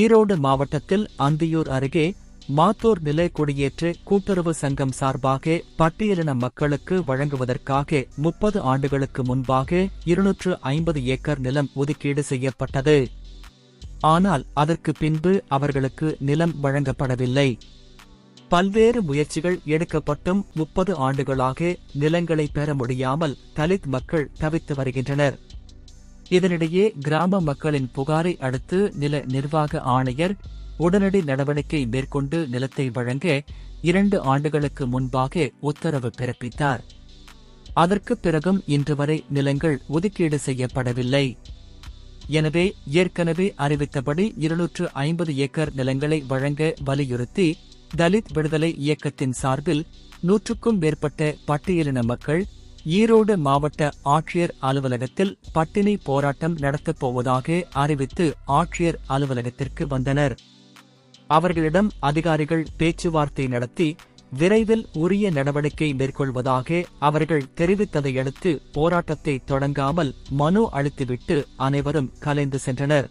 ஈரோடு மாவட்டத்தில் அந்தியூர் அருகே மாத்தூர் நிலை குடியேற்று கூட்டுறவு சங்கம் சார்பாக பட்டியலின மக்களுக்கு வழங்குவதற்காக முப்பது ஆண்டுகளுக்கு முன்பாக இருநூற்று ஐம்பது ஏக்கர் நிலம் ஒதுக்கீடு செய்யப்பட்டது. ஆனால் அதற்கு பின்பு அவர்களுக்கு நிலம் வழங்கப்படவில்லை. பல்வேறு முயற்சிகள் எடுக்கப்பட்டும் முப்பது ஆண்டுகளாக நிலங்களை பெற முடியாமல் தலித் மக்கள் தவித்து வருகின்றனர். இதனிடையே கிராம மக்களின் புகாரை அடுத்து நில நிர்வாக ஆணையர் உடனடி நடவடிக்கை மேற்கொண்டு நிலத்தை வழங்க இரண்டு ஆண்டுகளுக்கு முன்பாக உத்தரவு பிறப்பித்தார். அதற்கு பிறகும் இன்று வரை நிலங்கள் ஒதுக்கீடு செய்யப்படவில்லை. எனவே ஏற்கனவே அறிவித்தபடி இருநூற்று ஐம்பது ஏக்கர் நிலங்களை வழங்க வலியுறுத்தி தலித் விடுதலை இயக்கத்தின் சார்பில் நூற்றுக்கும் மேற்பட்ட பட்டியலின மக்கள் ஈரோடு மாவட்ட ஆட்சியர் அலுவலகத்தில் பட்டினி போராட்டம் நடத்தப் போவதாக அறிவித்து ஆட்சியர் அலுவலகத்திற்கு வந்தனர். அவர்களிடம் அதிகாரிகள் பேச்சுவார்த்தை நடத்தி விரைவில் உரிய நடவடிக்கை மேற்கொள்வதாக அவர்கள் தெரிவித்ததையடுத்து போராட்டத்தை தொடங்காமல் மனு அளித்துவிட்டு அனைவரும் கலைந்து சென்றனர்.